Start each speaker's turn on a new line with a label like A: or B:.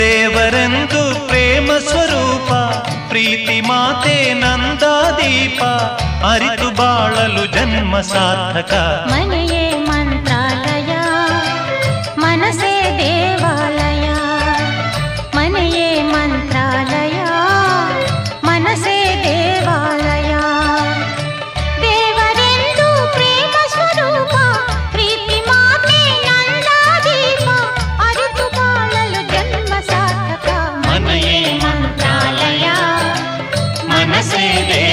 A: ದೇವರೆಂದು ಪ್ರೇಮ ಸ್ವರೂಪ ಪ್ರೀತಿ ಮಾತೆ ನಂದಾದೀಪ ಅರಿತು ಬಾಳಲು ಜನ್ಮ ಸಾರ್ಥಕ
B: रे